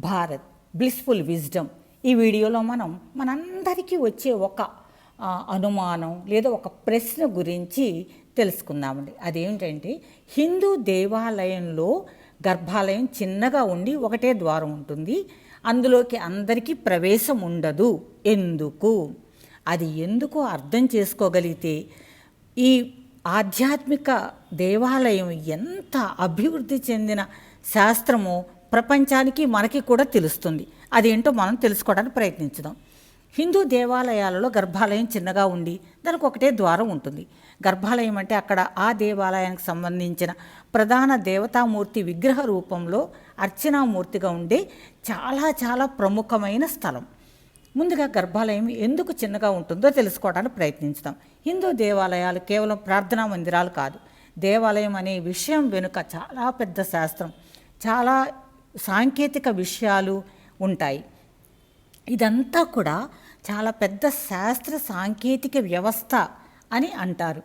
Bharat blissful wisdom ఈ వీడియోలో మనం మనందరికీ వచ్చే ఒక అనుమానం లేదా ఒక ప్రశ్న గురించి తెలుసుకుందామండి. అదేమిటంటే హిందూ దేవాలయంలో గర్భాలయం చిన్నగా ఉండి ఒకటే ద్వారం ఉంటుంది. అందులోకి అందరికీ ప్రవేశం ఉండదు. ఎందుకు? అది ఎందుకు అర్థం చేసుకోగలిగితే? ఈ ఆధ్యాత్మిక దేవాలయం ఎంత అభివృద్ధి చెందిన శాస్త్రమో ప్రపంచానికి మనకి కూడా తెలుస్తుంది. అదేంటో మనం తెలుసుకోవడానికి ప్రయత్నించుదాం. హిందూ దేవాలయాలలో గర్భాలయం చిన్నగా ఉండి దానికి ఒకటే ద్వారం ఉంటుంది. గర్భాలయం అంటే అక్కడ ఆ దేవాలయానికి సంబంధించిన ప్రధాన దేవతామూర్తి విగ్రహ రూపంలో అర్చనామూర్తిగా ఉండే చాలా చాలా ప్రముఖమైన స్థలం. ముందుగా గర్భాలయం ఎందుకు చిన్నగా ఉంటుందో తెలుసుకోవడానికి ప్రయత్నించుదాం. హిందూ దేవాలయాలు కేవలం ప్రార్థనా మందిరాలు కాదు. దేవాలయం అనే విషయం వెనుక చాలా పెద్ద శాస్త్రం చాలా సాంకేతిక విషయాలు ఉంటాయి. ఇదంతా కూడా చాలా పెద్ద శాస్త్ర సాంకేతిక వ్యవస్థ అని అంటారు.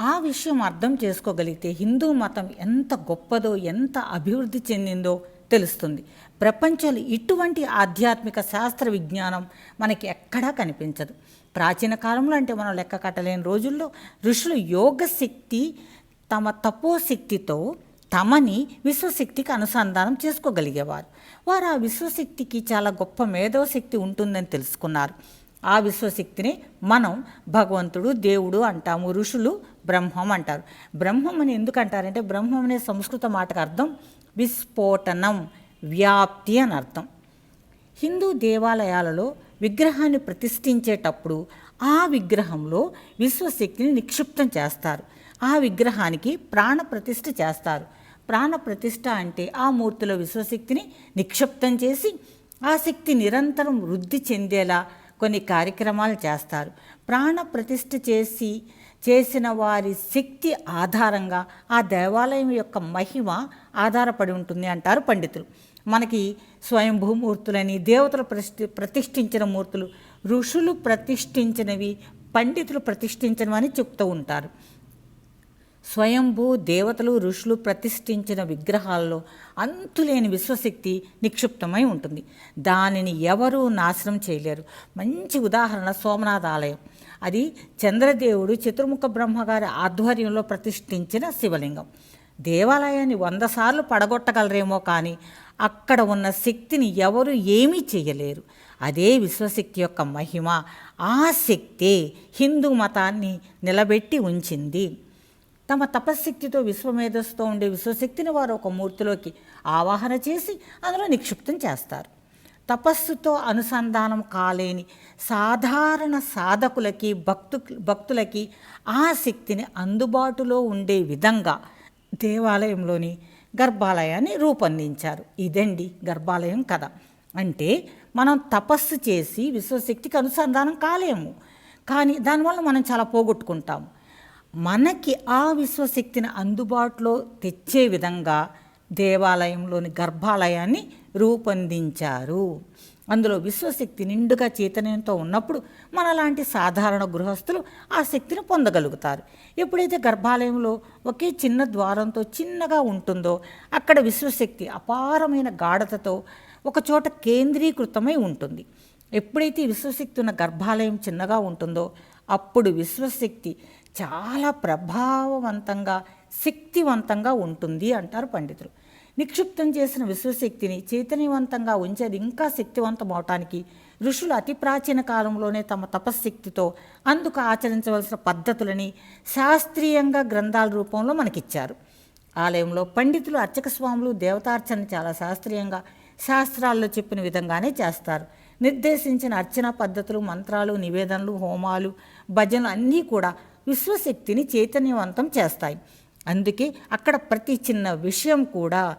ఆ విషయం అర్థం చేసుకోగలిగితే హిందూ మతం ఎంత గొప్పదో ఎంత అభివృద్ధి చెందిందో తెలుస్తుంది. ప్రపంచంలో ఇటువంటి ఆధ్యాత్మిక శాస్త్ర విజ్ఞానం మనకి ఎక్కడా కనిపించదు. ప్రాచీన కాలంలో అంటే మనం లెక్క కట్టలేని రోజుల్లో ఋషులు యోగ శక్తి తమ తపోశక్తితో తమని విశ్వశక్తికి అనుసంధానం చేసుకోగలిగేవారు. వారు ఆ విశ్వశక్తికి చాలా గొప్ప మేధోశక్తి ఉంటుందని తెలుసుకున్నారు. ఆ విశ్వశక్తిని మనం భగవంతుడు దేవుడు అంటాము ఋషులు బ్రహ్మం అంటారు. బ్రహ్మం అని ఎందుకు అంటారంటే బ్రహ్మం అనే సంస్కృత మాటకు అర్థం విస్ఫోటనం వ్యాప్తి అని అర్థం. హిందూ దేవాలయాలలో విగ్రహాన్ని ప్రతిష్ఠించేటప్పుడు ఆ విగ్రహంలో విశ్వశక్తిని నిక్షిప్తం చేస్తారు. ఆ విగ్రహానికి ప్రాణ ప్రతిష్ఠ చేస్తారు. ప్రాణ ప్రతిష్ట అంటే ఆ మూర్తిలో విశ్వశక్తిని నిక్షిప్తం చేసి ఆ శక్తి నిరంతరం వృద్ధి చెందేలా కొన్ని కార్యక్రమాలు చేస్తారు. ప్రాణ ప్రతిష్ఠ చేసి చేసిన వారి శక్తి ఆధారంగా ఆ దేవాలయం యొక్క మహిమ ఆధారపడి ఉంటుంది అంటారు పండితులు. మనకి స్వయంభూమూర్తులని దేవతలు ప్రతి ప్రతిష్ఠించిన మూర్తులు ఋషులు ప్రతిష్ఠించినవి పండితులు ప్రతిష్ఠించినవని చెప్తూ ఉంటారు. స్వయంభూ దేవతలు ఋషులు ప్రతిష్ఠించిన విగ్రహాల్లో అంతులేని విశ్వశక్తి నిక్షిప్తమై ఉంటుంది. దానిని ఎవరూ నాశనం చేయలేరు. మంచి ఉదాహరణ సోమనాథ ఆలయం. అది చంద్రదేవుడు చతుర్ముఖ బ్రహ్మగారి ఆధ్వర్యంలో ప్రతిష్ఠించిన శివలింగం. దేవాలయాన్ని వంద సార్లు పడగొట్టగలరేమో కానీ అక్కడ ఉన్న శక్తిని ఎవరు ఏమీ చేయలేరు. అదే విశ్వశక్తి యొక్క మహిమ. ఆ శక్తే హిందూ మతాన్ని నిలబెట్టి ఉంచింది. తమ తపశ్శక్తితో విశ్వమేధస్సుతో ఉండే విశ్వశక్తిని వారు ఒక మూర్తిలోకి ఆవాహన చేసి అందులో నిక్షిప్తం చేస్తారు. తపస్సుతో అనుసంధానం కాలేని సాధారణ సాధకులకి భక్తు భక్తులకి ఆ శక్తిని అందుబాటులో ఉండే విధంగా దేవాలయంలోని గర్భాలయాన్ని రూపొందించారు. ఇదండి గర్భాలయం కథ. అంటే మనం తపస్సు చేసి విశ్వశక్తికి అనుసంధానం కాలేము. కానీ దానివల్ల మనం చాలా పోగొట్టుకుంటాము. మనకి ఆ విశ్వశక్తిని అందుబాటులో తెచ్చే విధంగా దేవాలయంలోని గర్భాలయాన్ని రూపొందించారు. అందులో విశ్వశక్తి నిండుగా చైతన్యంతో ఉన్నప్పుడు మనలాంటి సాధారణ గృహస్థులు ఆ శక్తిని పొందగలుగుతారు. ఎప్పుడైతే గర్భాలయంలో ఒకే చిన్న ద్వారంతో చిన్నగా ఉంటుందో అక్కడ విశ్వశక్తి అపారమైన గాఢతతో ఒకచోట కేంద్రీకృతమై ఉంటుంది. ఎప్పుడైతే విశ్వశక్తి ఉన్న గర్భాలయం చిన్నగా ఉంటుందో అప్పుడు విశ్వశక్తి చాలా ప్రభావవంతంగా శక్తివంతంగా ఉంటుంది అంటారు పండితులు. నిక్షిప్తం చేసిన విశ్వశక్తిని చైతన్యవంతంగా ఉంచేది ఇంకా శక్తివంతం అవటానికి ఋషులు అతి ప్రాచీన కాలంలోనే తమ తపశ్శక్తితో అందుకు ఆచరించవలసిన పద్ధతులని శాస్త్రీయంగా గ్రంథాల రూపంలో మనకిచ్చారు. ఆలయంలో పండితులు అర్చక స్వాములు దేవతార్చన చాలా శాస్త్రీయంగా శాస్త్రాల్లో చెప్పిన విధంగానే చేస్తారు. నిర్దేశించిన అర్చన పద్ధతులు మంత్రాలు నివేదనలు హోమాలు భజనలు అన్నీ కూడా విశ్వశక్తిని చైతన్యవంతం చేస్తాయి. అందుకే అక్కడ ప్రతి చిన్న విషయం కూడా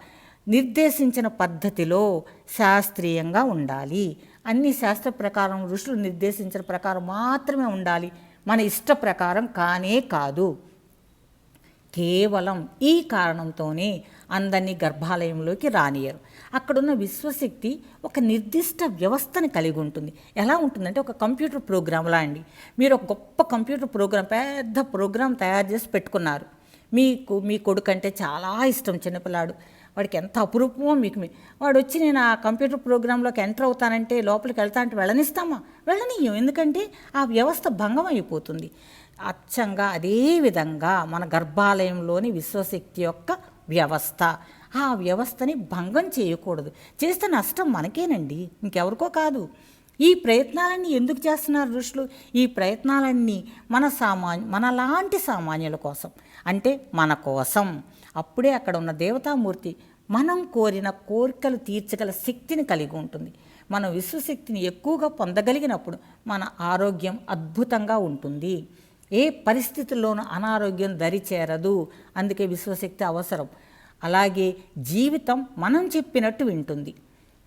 నిర్దేశించిన పద్ధతిలో శాస్త్రీయంగా ఉండాలి. అన్ని శాస్త్ర ప్రకారం ఋషులు నిర్దేశించిన ప్రకారం మాత్రమే ఉండాలి. మన ఇష్ట ప్రకారం కానే కాదు. కేవలం ఈ కారణంతోనే అందరినీ గర్భాలయంలోకి రానియరు అక్కడున్న విశ్వశక్తి ఒక నిర్దిష్ట వ్యవస్థని కలిగి ఉంటుంది. ఎలా ఉంటుందంటే ఒక కంప్యూటర్ ప్రోగ్రాంలా అండి మీరు ఒక గొప్ప కంప్యూటర్ ప్రోగ్రామ్ పెద్ద ప్రోగ్రామ్ తయారు చేసి పెట్టుకున్నారు. మీకు మీ కొడుకు అంటే చాలా ఇష్టం చిన్నపిల్లాడు. వాడికి ఎంత అపురూపమో మీకు మీ- వాడు వచ్చి నేను ఆ కంప్యూటర్ ప్రోగ్రాంలోకి ఎంటర్ అవుతానంటే లోపలికి వెళ్తా అంటే వెళ్ళనిస్తామా? వెళ్ళనీయం ఎందుకంటే ఆ వ్యవస్థ భంగం అయిపోతుంది. అచ్చంగా అదే విధంగా మన గర్భాలయంలోని విశ్వశక్తి యొక్క వ్యవస్థ. ఆ వ్యవస్థని భంగం చేయకూడదు. చేస్తే నష్టం మనకేనండి. ఇంకెవరికో కాదు. ఈ ప్రయత్నాలన్నీ ఎందుకు చేస్తున్నారు ఋషులు? ఈ ప్రయత్నాలన్నీ మన సామాన్య మనలాంటి సామాన్యుల కోసం. అంటే మన కోసం. అప్పుడే అక్కడ ఉన్న దేవతామూర్తి మనం కోరిన కోరికలు తీర్చగల శక్తిని కలిగి ఉంటుంది. మనం విశ్వశక్తిని ఎక్కువగా పొందగలిగినప్పుడు మన ఆరోగ్యం అద్భుతంగా ఉంటుంది. ఏ పరిస్థితుల్లోనూ అనారోగ్యం దరిచేరదు అందుకే విశ్వశక్తి అవసరం. అలాగే జీవితం మనం చెప్పినట్టు వింటుంది.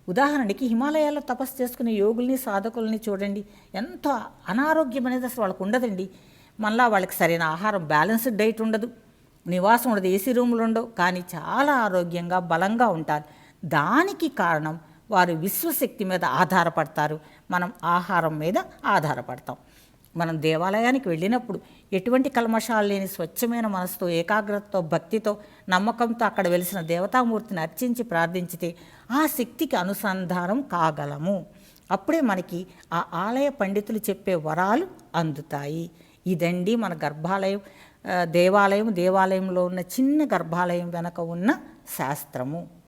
ఉదాహరణకి హిమాలయాల్లో తపస్సు చేసుకునే యోగుల్ని సాధకుల్ని చూడండి. ఎంత అనారోగ్యం అనేది అసలు వాళ్ళకు ఉండదండి. మళ్ళా వాళ్ళకి సరైన ఆహారం బ్యాలెన్స్డ్ డైట్ ఉండదు. నివాసం ఉండదు ఏసీ రూములు ఉండవు. కానీ చాలా ఆరోగ్యంగా బలంగా ఉంటారు. దానికి కారణం వారు విశ్వశక్తి మీద ఆధారపడతారు. మనం ఆహారం మీద ఆధారపడతాం. మనం దేవాలయానికి వెళ్ళినప్పుడు ఎటువంటి కల్మషాలు లేని స్వచ్ఛమైన మనసుతో ఏకాగ్రతతో భక్తితో నమ్మకంతో అక్కడ వెలిసిన దేవతామూర్తిని అర్చించి ప్రార్థించితే ఆ శక్తికి అనుసంధానం కాగలము. అప్పుడే మనకి ఆ ఆలయ పండితులు చెప్పే వరాలు అందుతాయి. ఇదండి మన గర్భాలయం దేవాలయం దేవాలయంలో ఉన్న చిన్న గర్భాలయం వెనక ఉన్న శాస్త్రము.